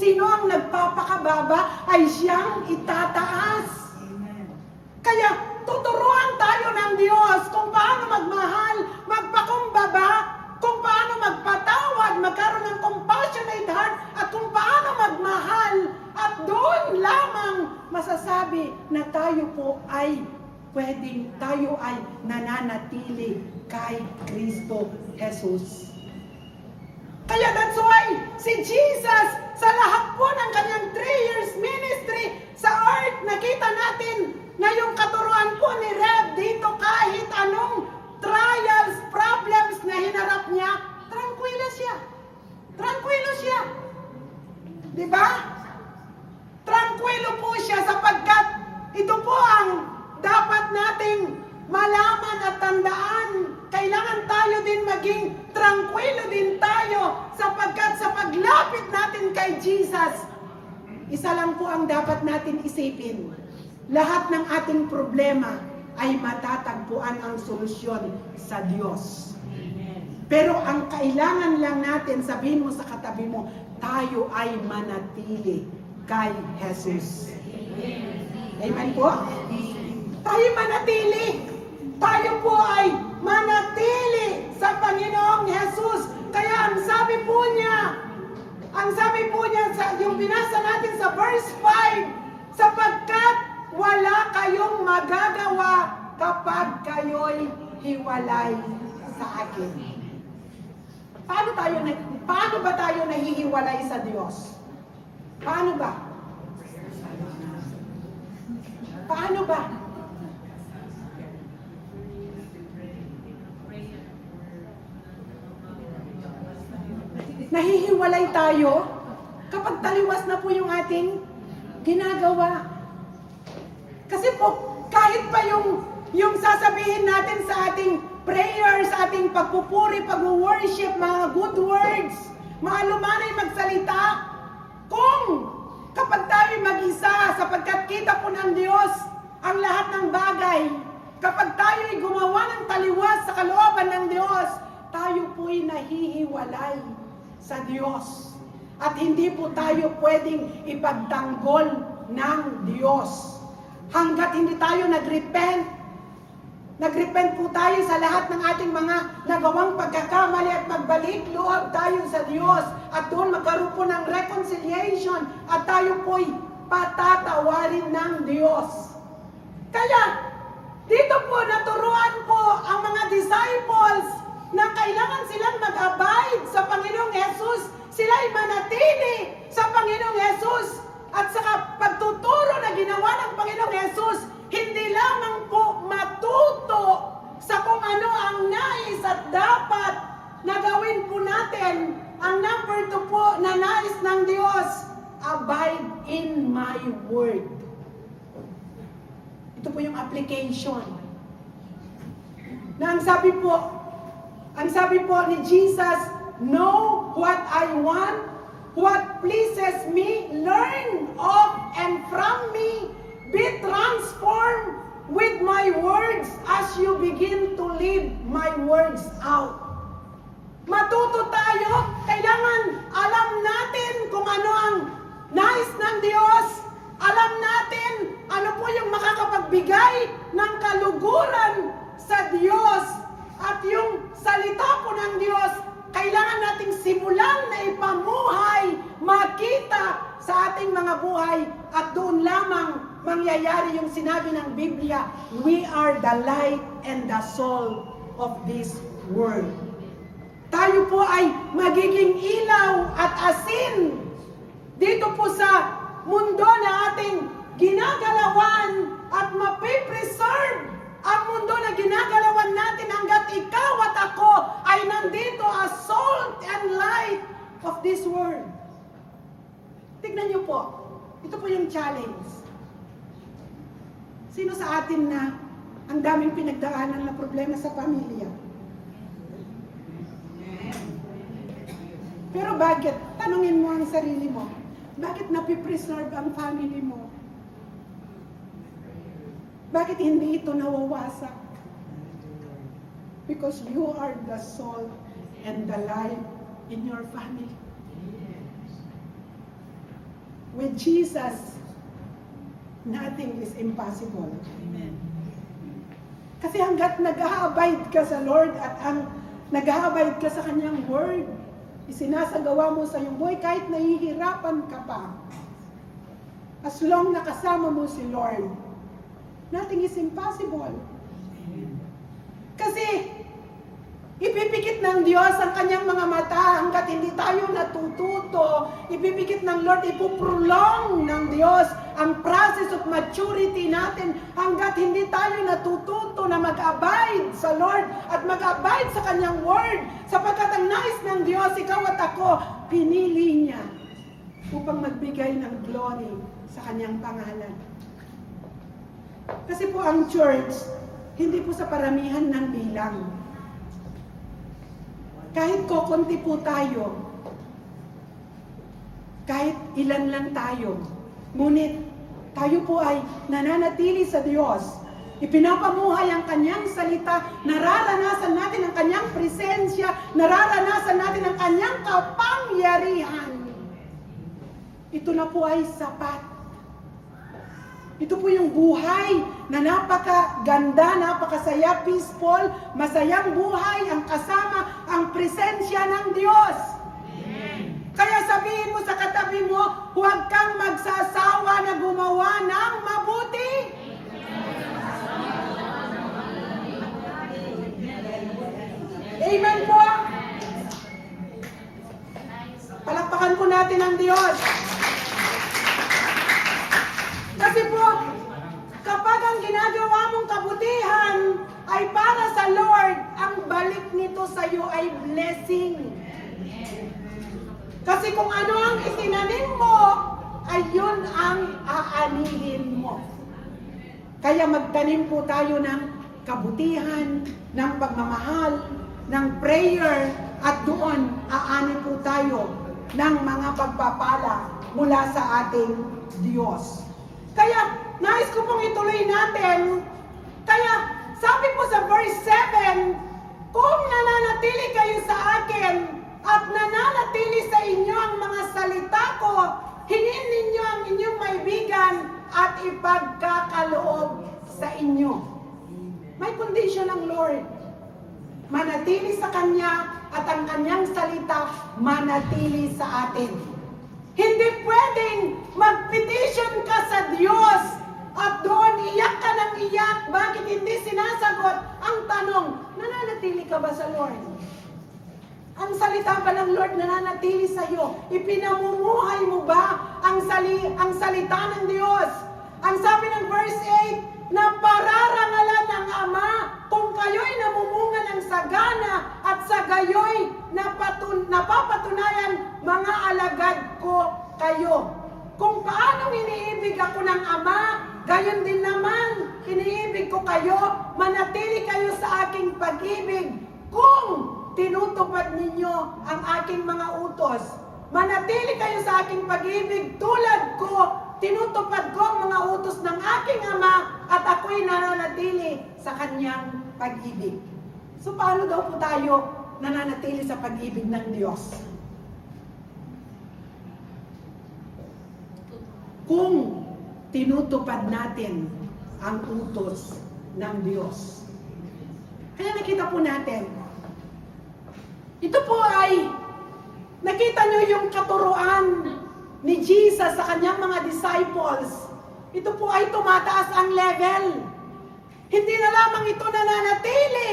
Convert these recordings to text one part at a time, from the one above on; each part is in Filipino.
sino ang nagpapakababa ay siyang itataas. Kaya tuturuan tayo ng Diyos kung paano magmahal, magpakumbaba, kung paano magpatawad, magkaroon ng compassionate heart, at kung paano magmahal. At doon lamang masasabi na tayo po ay pwedeng, tayo ay nananatili kay Kristo Jesus. Kaya that's why si Jesus sa lahat po ng kanyang 3 years ministry sa earth, nakita natin na yung katuruan po ni Rev dito kahit anong trials, problems na hinarap niya, tranquilo siya. Tranquilo siya. Di ba? Tranquilo po siya sapagkat ito po ang dapat nating malaman at tandaan. Kailangan tayo din maging tranquilo din tayo sapagkat sa paglapit natin kay Jesus, isa lang po ang dapat natin isipin. Lahat ng ating problema ay matatagpuan ang solusyon sa Diyos. Pero ang kailangan lang natin, sabihin mo sa katabi mo, tayo ay manatili kay Jesus. Amen po? Tayo manatili. Tayo po ay manatili sa Panginoong Jesus. Kaya ang sabi po niya, ang sabi po niya sa yung binasa natin sa verse 5, sapagkat wala kayong magagawa kapag kayo'y hiwalay sa akin. Paano tayo na, paano ba tayo nahihiwalay sa Diyos? Paano ba? Paano ba? Nahihiwalay tayo kapag taliwas na po yung ating ginagawa. Kasi po, kahit pa yung, yung sasabihin natin sa ating prayers, ating pagpupuri, pag-worship, mga good words, mga lumanay magsalita, kung kapag tayo mag-isa, sapagkat kita po ng Diyos ang lahat ng bagay, kapag tayo ay gumawa ng taliwas sa kalooban ng Diyos, tayo po'y nahihiwalay sa Diyos. At hindi po tayo pwedeng ipagtanggol ng Diyos. Hanggat hindi tayo nag-repent, nag-repent po tayo sa lahat ng ating mga nagawang pagkakamali at magbalik loob tayo sa Diyos at doon magkaroon po ng reconciliation at tayo po'y patatawarin ng Diyos. Kaya, dito po naturuan po ang mga disciples na kailangan silang mag-abide sa Panginoong Yesus. Sila ay manatili sa Panginoong Yesus. At sa pagtuturo na ginawa ng Panginoong Yesus, hindi lamang po matuto sa kung ano ang nais at dapat na gawin po natin. Ang number two po na nais ng Diyos, abide in my word. Ito po yung application. Na ang sabi po, ang sabi po ni Jesus, know what I want, what pleases me, learn of and from me, be transformed with my words as you begin to live my words out. Matuto tayo, kailangan alam natin kung ano ang nais ng Diyos. Alam natin ano po yung makakapagbigay ng kaluguran sa Diyos. At yung salita po ng Diyos, kailangan nating simulan na ipamuhay, makita sa ating mga buhay at doon lamang mangyayari yung sinabi ng Biblia, we are the light and the soul of this world. Tayo po ay magiging ilaw at asin dito po sa mundo na ating ginagalawan at mapipreserve ang mundo na ginagalawan natin hanggat ikaw at ako ay nandito as salt and light of this world. Tignan niyo po, ito po yung challenge. Sino sa atin na ang daming pinagdaanan na problema sa pamilya? Pero bakit? Tanungin mo ang sarili mo. Bakit napipreserve ang family mo? Bakit hindi ito nawawasak? Because you are the salt and the light in your family. with Jesus, nothing is impossible. Amen. Kasi hanggat nag-abide ka sa Lord at ang nag-abide ka sa Kanyang Word, isinasagawa mo sa iyong buhay kahit nahihirapan ka pa. As long na kasama mo si Lord, nothing is impossible. Kasi ipipikit ng Diyos ang kanyang mga mata hanggat hindi tayo natututo. Ipipikit ng Lord, ipuprolong ng Diyos ang process of maturity natin hanggat hindi tayo natututo na mag-abide sa Lord at mag-abide sa kanyang word. Sapagkat ang nais ng Diyos, ikaw at ako, pinili niya upang magbigay ng glory sa kanyang pangalan. Kasi po ang church, hindi po sa paramihan ng bilang. Kahit kokonti po tayo, kahit ilan lang tayo, ngunit tayo po ay nananatili sa Diyos. Ipinapamuhay ang kanyang salita, nararanasan natin ang kanyang presensya, nararanasan natin ang kanyang kapangyarihan. Ito na po ay sapat ito po yung buhay na napakaganda, napakasaya, peaceful, masayang buhay ang kasama ang presensya ng Diyos. Kaya sabihin mo sa katabi mo, huwag kang magsasawa na gumawa ng mabuti. Amen po. Palakpakan po natin ang Diyos. Kasi kapag ang ginagawa mong kabutihan ay para sa Lord, ang balik nito sa iyo ay blessing. Kasi kung ano ang itinanim mo, ay yun ang aanihin mo. Kaya magtanim po tayo ng kabutihan, ng pagmamahal, ng prayer, at doon aani po tayo ng mga pagpapala mula sa ating Diyos. Kaya, nais ko pong ituloy natin. Kaya, sabi po sa verse 7, kung nananatili kayo sa akin at nananatili sa inyo ang mga salita ko, hingin ninyo ang inyong maibigan at ipagkakaloob sa inyo. May condition ng Lord. Manatili sa Kanya at ang Kanyang salita manatili sa atin. Hindi pwedeng mag-petition ka sa Diyos at doon iyak ka ng iyak. Bakit hindi sinasagot ang tanong, nananatili ka ba sa Lord? Ang salita ba ng Lord nananatili sa iyo? Ipinamumuhay mo ba ang, sali, ang salita ng Diyos? Ang sabi ng verse 8, na pararangalan ng Ama kung kayo'y namumunga ng sagana at sa gayo'y napatun, napapatunayan mga alagad ko kayo. Kung paano iniibig ako ng Ama, gayon din naman iniibig ko kayo, manatili kayo sa aking pag-ibig kung tinutupad ninyo ang aking mga utos. Manatili kayo sa aking pag-ibig tulad ko, tinutupad ko ang mga utos ng aking ama at ako'y nananatili sa kanyang pag-ibig. So paano daw po tayo nananatili sa pag-ibig ng Diyos? Kung tinutupad natin ang utos ng Diyos. Kaya nakita po natin, ito po ay, nakita nyo yung katuruan ni Jesus sa kanyang mga disciples. Ito po ay tumataas ang level. Hindi na lamang ito nananatili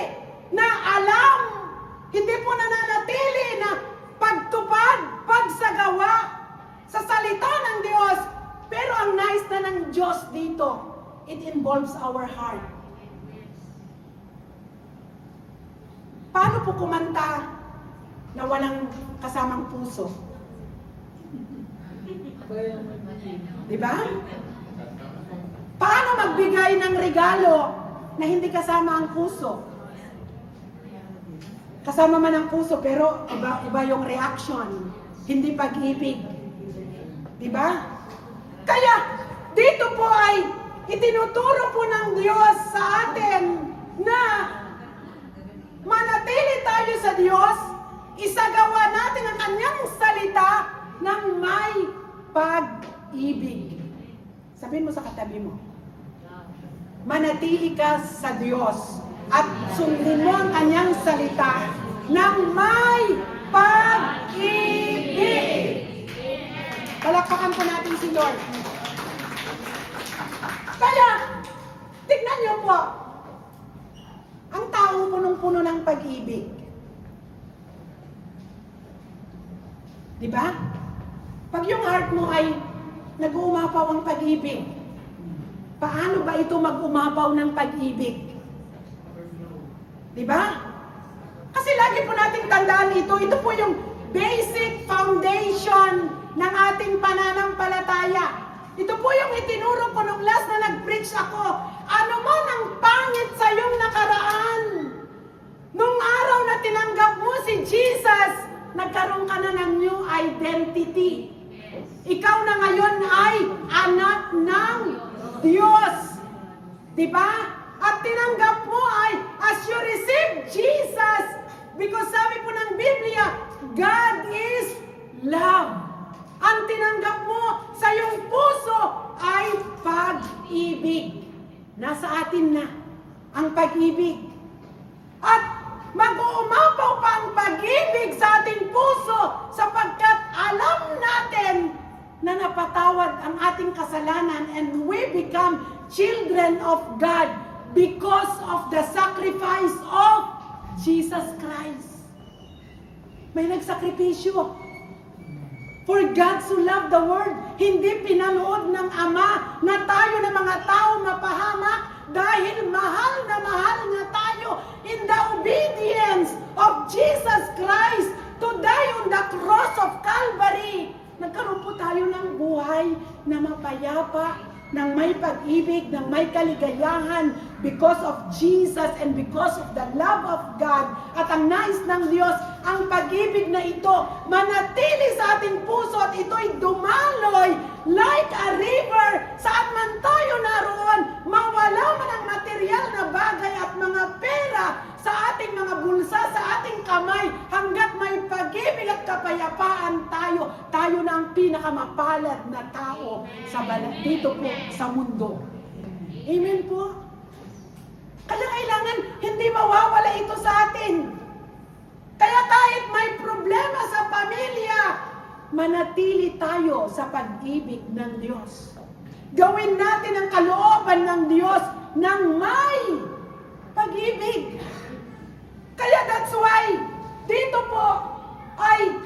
na alam. Hindi po nananatili na pagtupad, pagsagawa sa salita ng Diyos. Pero ang nice na ng Diyos dito, it involves our heart. Paano po kumanta na walang kasamang puso? Di ba? Paano magbigay ng regalo na hindi kasama ang puso? Kasama man ang puso pero iba, iba yung reaction, hindi pag-ibig. Di ba? Kaya dito po ay itinuturo po ng Diyos sa atin na manatili tayo sa Diyos, isagawa natin ang kanyang salita pag-ibig. Sabihin mo sa katabi mo. Manatili ka sa Diyos at sundin mo ang kanyang salita ng may pag-ibig. Palakpakan po natin si Lord. Kaya, tignan niyo po, ang tao punong-puno ng pag-ibig. Di ba? Pag yung heart mo ay nag-uumapaw ang pag-ibig, paano ba ito mag-umapaw ng pag-ibig? Di ba? Kasi lagi po nating tandaan ito, ito po yung basic foundation ng ating pananampalataya. Ito po yung itinuro ko nung last na nag-preach ako. Ano man ang pangit sa iyong nakaraan, nung araw na tinanggap mo si Jesus, nagkaroon ka na ng new identity. Ikaw na ngayon ay anak ng Diyos. Di ba? At tinanggap mo ay as you receive Jesus, because sabi po ng Biblia, God is love. Ang tinanggap mo sa iyong puso ay pag-ibig. Nasa atin na ang pag-ibig. At mag-uumapaw pa ang pag-ibig sa ating puso sapagkat alam natin na napatawad ang ating kasalanan and we become children of God because of the sacrifice of Jesus Christ. May nagsakripisyo. For God so loved the world, hindi pinanood ng Ama na tayo na mga tao mapahamak dahil mahal na mahal na tayo in the obedience of Jesus Christ to die on the cross of Calvary. Nagkaroon po tayo ng buhay na mapayapa, ng may pag-ibig, ng may kaligayahan because of Jesus and because of the love of God. At ang nais ng Diyos, ang pag-ibig na ito manatili sa ating puso at ito'y dumaloy like a river saan man tayo naroon, mawala man ang material na bagay at mga pera sa ating mga bulsa, sa ating kamay, hanggat may pag-ibig at kapayapaan tayo, tayo na ang pinakamapalad na tao sa bala, dito po sa mundo. Amen po? Kaya kailangan hindi mawawala ito sa atin. Kaya kahit may problema sa pamilya, manatili tayo sa pag-ibig ng Diyos. Gawin natin ang kalooban ng Diyos ng may pag-ibig. Kaya that's why, dito po ay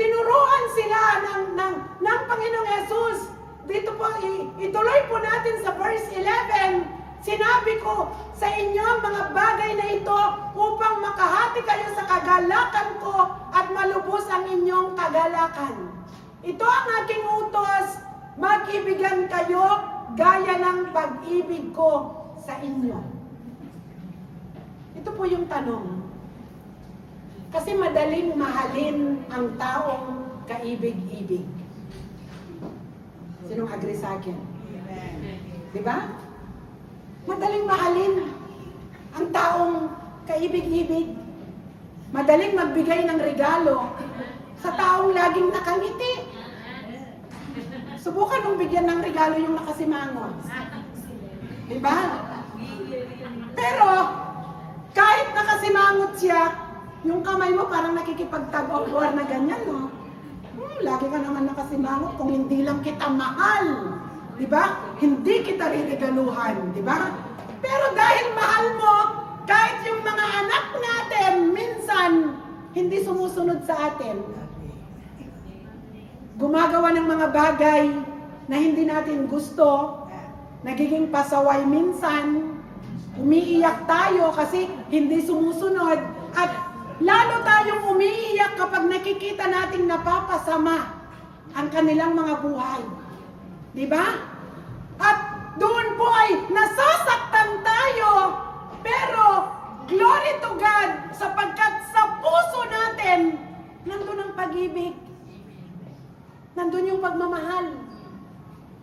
tinuruan sila ng, ng, ng Panginoong Yesus. Dito po, i- ituloy po natin sa verse 11. Sinabi ko sa inyo ang mga bagay na ito upang makahati kayo sa kagalakan ko at malubos ang inyong kagalakan. Ito ang aking utos, mag-ibigan kayo gaya ng pag-ibig ko sa inyo. Ito po yung tanong. Kasi madaling mahalin ang taong kaibig-ibig. Sinong agree sa akin? Di ba? Madaling mahalin ang taong kaibig-ibig. Madaling magbigay ng regalo sa taong laging nakangiti. Subukan mong bigyan ng regalo yung nakasimangot. Di ba? Pero, kahit nakasimangot siya, yung kamay mo parang nakikipagtag-of-war na ganyan, no? Hmm, lagi ka naman nakasimangot kung hindi lang kita mahal. Di ba? Hindi kita rinigaluhan. Di ba? Pero dahil mahal mo, kahit yung mga anak natin, minsan, hindi sumusunod sa atin. Gumagawa ng mga bagay na hindi natin gusto, nagiging pasaway minsan, umiiyak tayo kasi hindi sumusunod, at lalo tayong umiiyak kapag nakikita nating napapasama ang kanilang mga buhay. Di ba? At doon po ay nasasaktan tayo, pero glory to God sapagkat sa puso natin nandun ang pag-ibig. Nandun yung pagmamahal.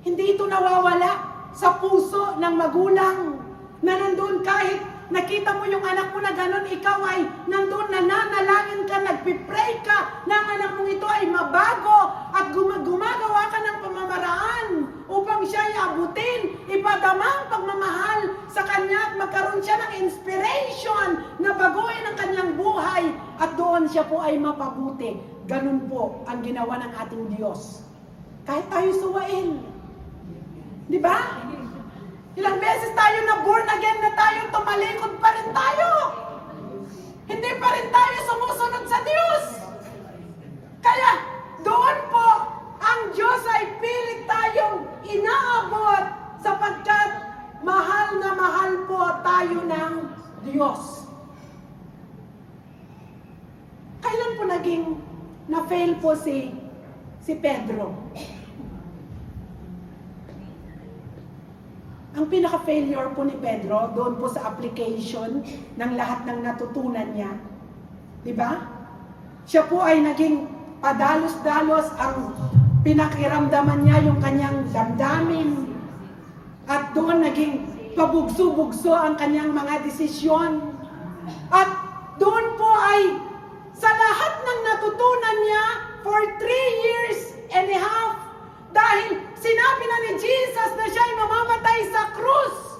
Hindi ito nawawala sa puso ng magulang na nandun kahit nakita mo yung anak mo na ganun, ikaw ay nandun nananalangin ka, nagpipray ka na ang anak mong ito ay mabago at gum- gumagawa ka ng pamamaraan maramdamang pagmamahal sa Kanya at magkaroon siya ng inspiration na baguhin ang kanyang buhay at doon siya po ay mapabuti. Ganun po ang ginawa ng ating Diyos. Kahit tayo suwain. Di ba? Ilang beses tayo na born again na tayo, tumalikod pa rin tayo. Hindi pa rin tayo sumusunod sa Diyos. Kaya doon po, ang Diyos ay pilit tayong inaabot sapagkat mahal na mahal po tayo ng Diyos. Kailan po naging na-fail po si si Pedro? Ang pinaka-failure po ni Pedro, doon po sa application ng lahat ng natutunan niya. Di ba? Siya po ay naging padalos-dalos ang pinakiramdaman niya yung kanyang damdamin. At doon naging pabugso-bugso ang kanyang mga desisyon. At doon po ay sa lahat ng natutunan niya for three years and a half, dahil sinabi na ni Jesus na siya ay mamamatay sa krus.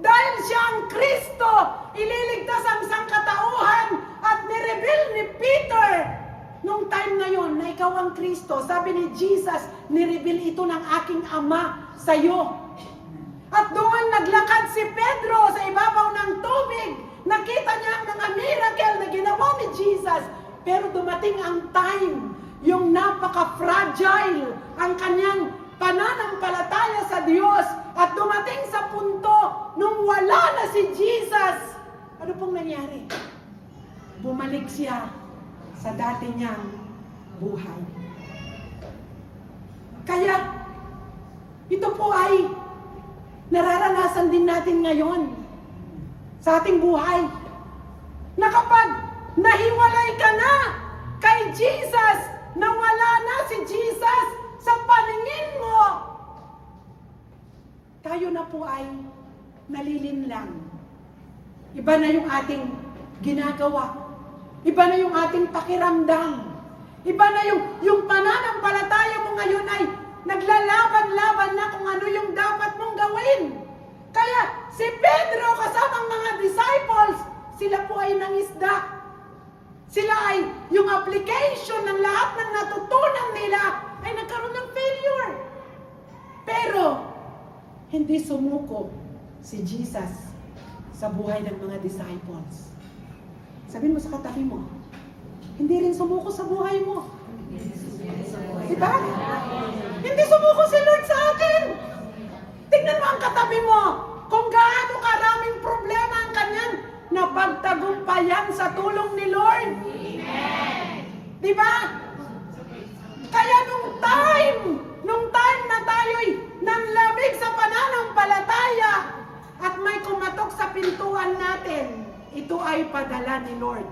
Dahil siya ang Kristo, ililigtas ang sangkatauhan at nireveal ni Peter nung time na yon na ikaw ang Kristo. Sabi ni Jesus, nireveal ito ng aking Ama sa iyo. At doon naglakad si Pedro sa ibabaw ng tubig. Nakita niya ang mga miracle na ginawa ni Jesus. Pero dumating ang time, yung napaka-fragile ang kanyang pananampalataya sa Diyos. At dumating sa punto nung wala na si Jesus. Ano pong nangyari? Bumalik siya sa dati niyang buhay. Kaya, ito po ay nararanasan din natin ngayon sa ating buhay. Na kapag nahiwalay ka na kay Jesus, nawala na si Jesus sa paningin mo, tayo na po ay nalilinlang. Iba na yung ating ginagawa. Iba na yung ating pakiramdam. Iba na yung, yung pananampalataya mo ngayon ay naglalaban-laban na kung ano yung dapat mong gawin. Kaya si Pedro kasamang mga disciples, sila po ay nangisda. Sila yung application ng lahat ng natutunan nila ay nagkaroon ng failure. Pero hindi sumuko si Jesus sa buhay ng mga disciples. Sabihin mo sa katabi mo, hindi rin sumuko sa buhay mo. Diba? Hindi sumuko si Lord sa akin. Tingnan mo ang katabi mo kung gaano karaming problema ang kanyang napagtagumpayan sa tulong ni Lord. Diba? Kaya nung time, nung time na tayo'y nanlamig sa pananampalataya at may kumatok sa pintuan natin, ito ay padala ni Lord.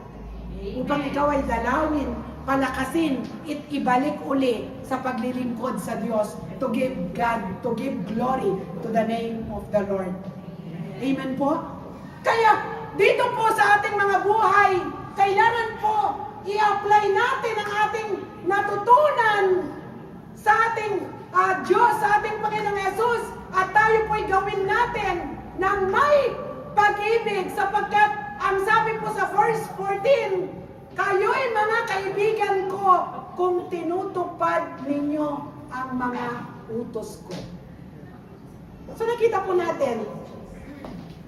Upang ikaw ay dalawin, palakasin, at ibalik uli sa paglilingkod sa Diyos to give God, to give glory to the name of the Lord. Amen po? Kaya, dito po sa ating mga buhay, kailangan po i-apply natin ang ating natutunan sa ating ah, Diyos, sa ating Panginoong Yesus, at tayo po'y gawin natin ng may pag-ibig sapagkat ang sabi po sa verse 14, kayo'y mga kaibigan ko kung tinutupad ninyo ang mga utos ko. So nakita po natin,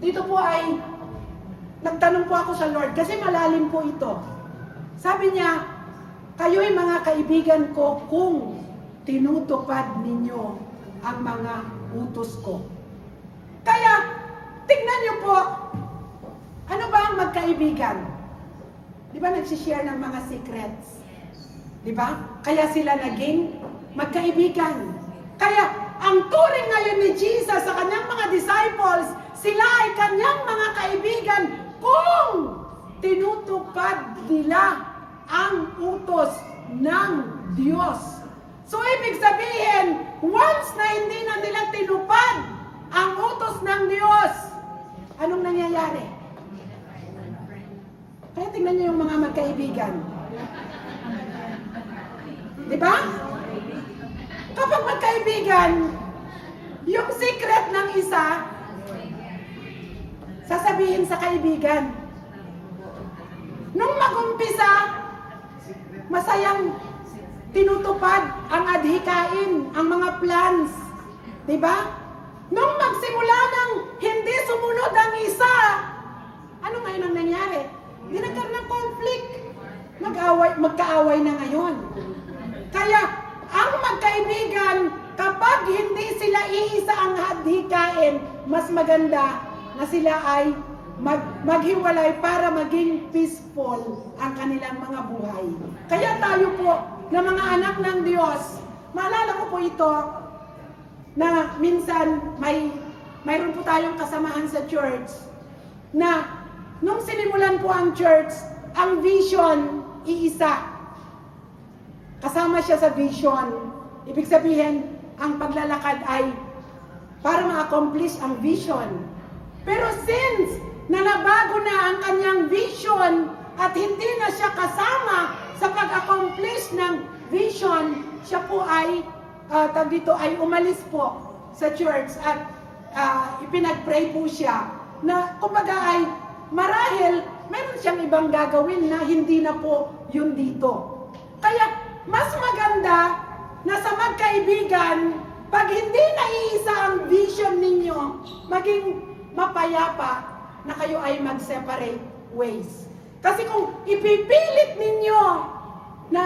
dito po ay nagtanong po ako sa Lord kasi malalim po ito. Sabi niya, kayo'y mga kaibigan ko kung tinutupad ninyo ang mga utos ko. Kaya, tingnan niyo po, ano ba ang magkaibigan? Di ba nagsishare ng mga secrets? Di ba? Kaya sila naging magkaibigan. Kaya, ang turing ngayon ni Jesus sa kanyang mga disciples, sila ay kanyang mga kaibigan kung tinutupad nila ang utos ng Diyos. So, ibig sabihin, once na hindi na nila tinupad ang utos ng Diyos, anong nangyayari? Kaya tingnan niyo yung mga magkaibigan. Di ba? Kapag magkaibigan, Yung secret ng isa, sasabihin sa kaibigan. Nung mag-umpisa, masayang tinutupad ang adhikain, ang mga plans. Di ba? Nung magsimula ng hindi sumunod ang isa, ano ngayon ang nangyari? Hindi nagkaroon ng conflict. Mag-away, magkaaway na ngayon. Kaya, ang magkaibigan, kapag hindi sila iisa ang hadhikain, mas maganda na sila ay mag, maghiwalay para maging peaceful ang kanilang mga buhay. Kaya tayo po, na mga anak ng Diyos, maalala ko po ito, na minsan may mayroon po tayong kasamahan sa church na nung sinimulan po ang church, ang vision iisa. Kasama siya sa vision. Ibig sabihin, ang paglalakad ay para ma-accomplish ang vision. Pero since na nabago na ang kanyang vision at hindi na siya kasama sa pag-accomplish ng vision, siya po ay uh, dito ay umalis po sa church at ah, ipinag-pray po siya na kumbaga ay marahil meron siyang ibang gagawin na hindi na po yun dito. Kaya mas maganda na sa magkaibigan, pag hindi naiisa ang vision ninyo, maging mapayapa na kayo ay mag-separate ways. Kasi kung ipipilit ninyo na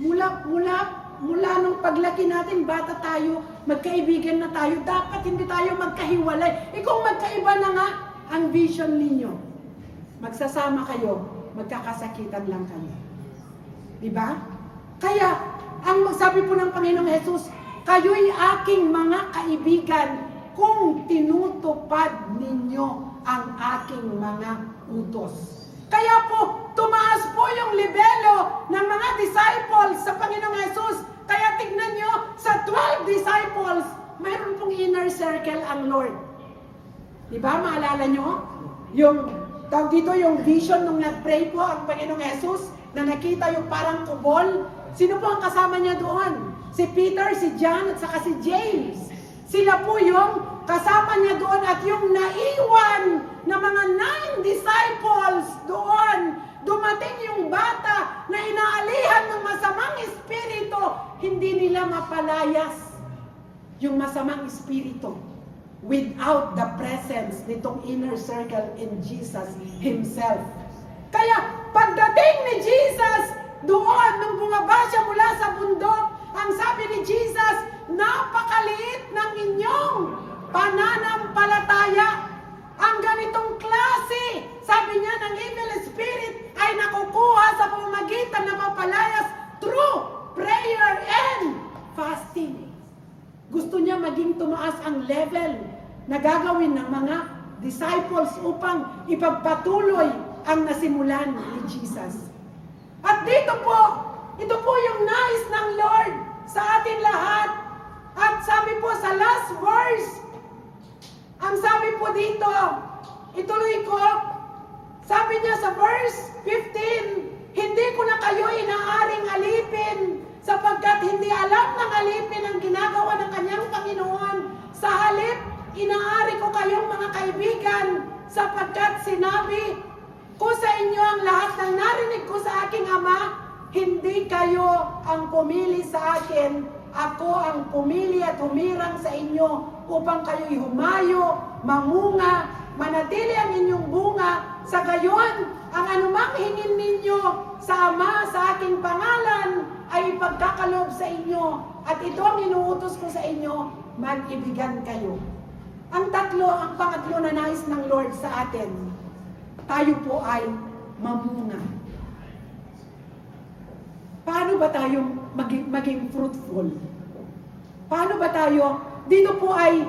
mula mula mula nung paglaki natin, bata tayo, magkaibigan na tayo, dapat hindi tayo magkahiwalay. Eh kung magkaiba na nga ang vision ninyo, magsasama kayo, magkakasakitan lang kayo. Di ba? Kaya, ang sabi po ng Panginoong Yesus, kayo'y aking mga kaibigan kung tinutupad ninyo ang aking mga utos. Kaya po, tumaas po yung libelo ng mga disciples sa Panginoong Yesus. Kaya tignan nyo, sa 12 disciples, mayroon pong inner circle ang Lord. Di ba? Maalala nyo? Yung, tawag dito, yung vision nung nag-pray po ang Panginoong Yesus, na nakita yung parang kubol. Sino po ang kasama niya doon? Si Peter, si John, at saka si James. Sila po yung kasama niya doon at yung naiwan na mga nine disciples doon. Dumating yung bata na inaalihan ng masamang espiritu, hindi nila mapalayas yung masamang espiritu without the presence nitong inner circle in Jesus Himself. Kaya pagdating ni Jesus doon, nung bumaba siya mula sa bundok, ang sabi ni Jesus, napakaliit ng inyong pananampalataya. Ang ganitong klase, sabi niya ng evil spirit, ay nakukuha sa pamamagitan ng mapalayas through prayer and fasting. Gusto niya maging tumaas ang level na gagawin ng mga disciples upang ipagpatuloy ang nasimulan ni Jesus. At dito po, ito po yung nais ng Lord sa ating lahat. At sabi po sa last verse, ang sabi po dito, ituloy ko, sabi niya sa verse 15, hindi ko na kayo inaaring alipin sapagkat hindi alam ng alipin ang ginagawa ng kanyang Panginoon. Sa halip, inaari ko kayong mga kaibigan sapagkat sinabi ko sa inyo ang lahat ng narinig ko sa aking Ama, hindi kayo ang pumili sa akin, ako ang pumili at humirang sa inyo upang kayo'y humayo, mamunga, manatili ang inyong bunga, sa gayon, ang anumang hingin ninyo sa Ama sa aking pangalan ay ipagkakaloob sa inyo at ito ang inuutos ko sa inyo, mag-ibigan kayo. Ang tatlo, ang pangatlo na nais ng Lord sa atin, tayo po ay mamunga. Paano ba tayo maging, maging fruitful? Paano ba tayo? Dito po ay